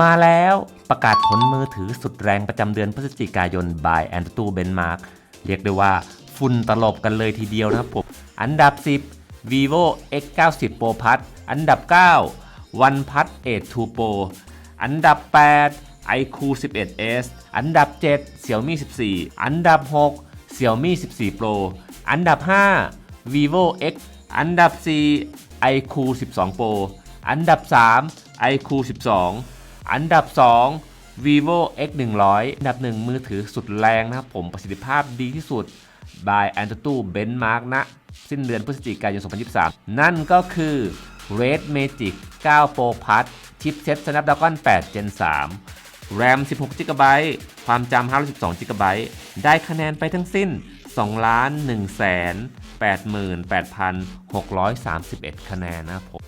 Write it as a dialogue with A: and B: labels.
A: มาแล้วประกาศผลมือถือสุดแรงประจำเดือนพฤศจิกายน by a n t u b e n m a r k เรียกได้ว่าฝุ่นตลบกันเลยทีเดียวนะครับผม อันดับ 10 vivo x 9 0 pro plus อันดับ 9 OnePlus 8 2 pro อันดับ 8 iQ 11s อันดับ 7 Xiaomi 14 อันดับ 6 Xiaomi 14 Pro อันดับ 5 vivo x อันดับ 4 iQ 12 Pro อันดับ 3 iQ 12 อันดับ 2 vivo x 100อันดับ 1 มือถือสุดแรงนะครับผมประสิทธิภาพดีที่สุด by a n t u Benchmark ณสิ้นเดือนพฤศจิกายน 2023 นั่นก็คือ Red Magic 9 Pro Plus ชิปเซ็ต Snapdragon 8 Gen 3 RAM 16 GB ความจำ512 GB ได้คะแนนไปทั้งสิ้น2 1 8 8 631 คะแนนนะครับผม